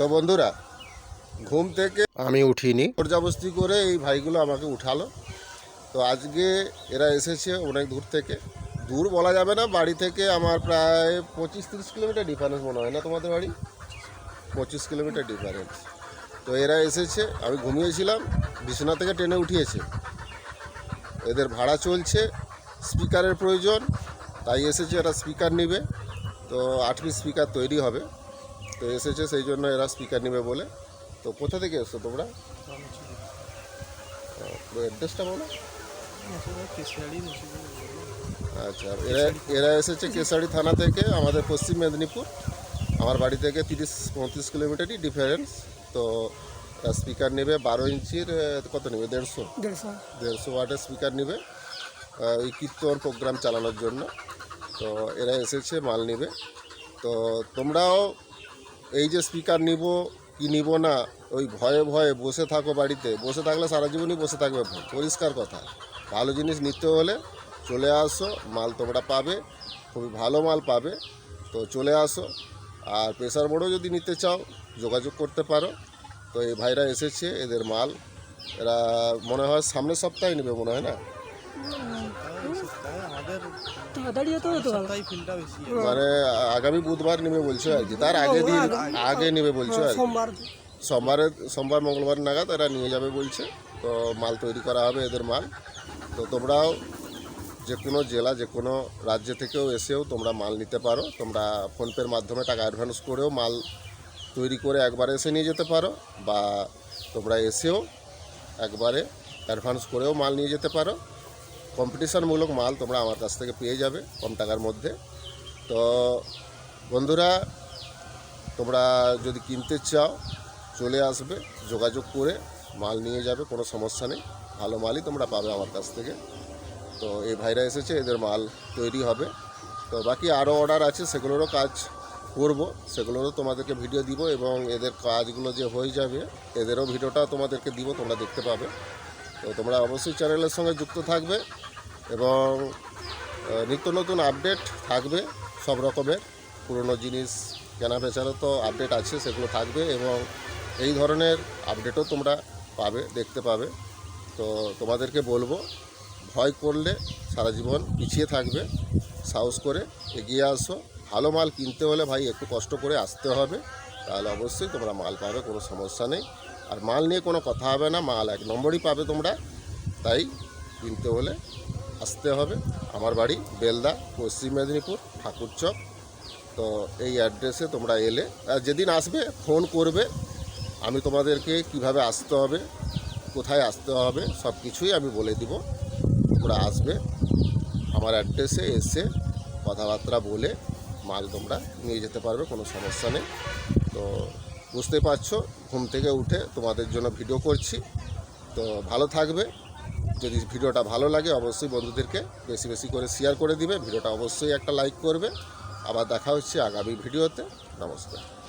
তো বন্ধুরা ঘুম থেকে আমি উঠিনি। পর্যাবস্তি করে এই ভাইগুলো আমাকে উঠালো। তো আজকে এরা এসেছে অনেক দূর থেকে। দূর বলা যাবে না বাড়ি থেকে আমার প্রায় পঁচিশ তিরিশ কিলোমিটার ডিফারেন্স মনে হয় না তোমাদের বাড়ি? পঁচিশ কিলোমিটার ডিফারেন্স তো এরা এসেছে আমি ঘুমিয়েছিলাম বিছানা থেকে ট্রেনে উঠিয়েছে। এদের ভাড়া চলছে স্পিকারের প্রয়োজন তাই এসেছে এরা স্পিকার নেবে। তো আট পিস স্পিকার তৈরি হবে। তো এসেছে সেই জন্য এরা স্পিকার নেবে বলে। তো কোথা থেকে এসছো তোমরা? অ্যাড্রেসটা বলো। আচ্ছা এরা এরা এসেছে কেশারি থানা থেকে আমাদের পশ্চিম মেদিনীপুর। আমার বাড়ি থেকে তিরিশ পঁয়ত্রিশ কিলোমিটারই ডিফারেন্স তো স্পিকার নেবে বারো ইঞ্চির কত নেবে? দেড়শো। দেড়শো। ওয়াটের স্পিকার নেবে ওই কীর্তন প্রোগ্রাম চালানোর জন্য। তো এরা এসেছে মাল নেবে। তো তোমরাও এই যে স্পিকার নিব কি নিব না, ওই ভয়ে ভয়ে বসে থাকো বাড়িতে। বসে থাকলে সারা জীবনই বসে থাকবে পরিষ্কার কথা। ভালো জিনিস নিতে হলে চলে আসো, মাল তোমরা পাবে, খুবই ভালো মাল পাবে, তো চলে আসো। আর প্রেসার বোর্ডও যদি নিতে চাও, যোগাযোগ করতে পারো। তো এই ভাইরা এসেছে, এদের মাল। এরা মনে হয় সামনের সপ্তাহে নেবে মনে হয় না? মানে আগামী বুধবার নেবে বলছো আর কি। তার আগে দিন আগে নেবে বলছো আর। সোমবার সোমবারে, সোমবার, মঙ্গলবার নাগাদ এরা নিয়ে যাবে বলছে। তো মাল তৈরি করা হবে এদের মাল। তো তোমরাও যে কোনো জেলা, যে কোনো রাজ্য থেকেও এসেও তোমরা মাল নিতে পারো। তোমরা ফোনপের মাধ্যমে টাকা অ্যাডভান্স করেও মাল তৈরি করে একবারে এসে নিয়ে যেতে পারো বা তোমরা এসেও একবারে অ্যাডভান্স করেও মাল নিয়ে যেতে পারো। কম্পিটিশনমূলক মাল তোমরা আমার কাছ থেকে পেয়ে যাবে কম টাকার মধ্যে। তো বন্ধুরা, তোমরা যদি কিনতে চাও, চলে আসবে, যোগাযোগ করে মাল নিয়ে যাবে, কোনো সমস্যা নেই। ভালো মালই তোমরা পাবে আমার কাছ থেকে। তো এই ভাইরা এসেছে, এদের মাল তৈরি হবে। তো বাকি আরও অর্ডার আছে, সেগুলোরও কাজ করব। সেগুলোরও তোমাদেরকে ভিডিও দিব এবং এদের কাজগুলো যে হয়ে যাবে, এদেরও ভিডিওটা তোমাদেরকে দিব, তোমরা দেখতে পাবে। তো তোমরা অবশ্যই চ্যানেলের সঙ্গে যুক্ত থাকবে এবং নিত্য নতুন আপডেট থাকবে, সব রকমের। পুরনো জিনিস কেনা বেচারও তো আপডেট আছে, সেগুলো থাকবে এবং এই ধরনের আপডেটও তোমরা পাবে, দেখতে পাবে। তো তোমাদেরকে বলব, ভয় করলে সারা জীবন পিছিয়ে থাকবে, সাহস করে এগিয়ে আসো। ভালো মাল কিনতে হলে ভাই একটু কষ্ট করে আসতে হবে, তাহলে অবশ্যই তোমরা মাল পাবে, কোনো সমস্যা নেই। আর মাল নিয়ে কোনো কথা হবে না, মাল এক নম্বরই পাবে তোমরা। তাই কিনতে হলে আসতে হবে। আমার বাড়ি বেলদা, পশ্চিম মেদিনীপুর ঠাকুরচক তো এই অ্যাড্রেসে তোমরা এলে যেদিন আসবে, ফোন করবে। আমি তোমাদেরকে কীভাবে আসতে হবে, কোথায় আসতে হবে সব কিছুই আমি বলে দিব। তোমরা আসবে, আমার অ্যাড্রেসে এসে কথাবার্তা বলে মাল তোমরা নিয়ে যেতে পারবে, কোনো সমস্যা নেই। তো বুঝতে পারছ, ঘুম থেকে উঠে তোমাদের জন্য ভিডিও করছি। তো ভালো থাকবে। যদি ভিডিওটা ভালো লাগে, অবশ্যই বন্ধুদেরকে বেশি বেশি করে শেয়ার করে দিবে। ভিডিওটা অবশ্যই একটা লাইক করবে। আবার দেখা হচ্ছে আগামী ভিডিওতে নমস্কার।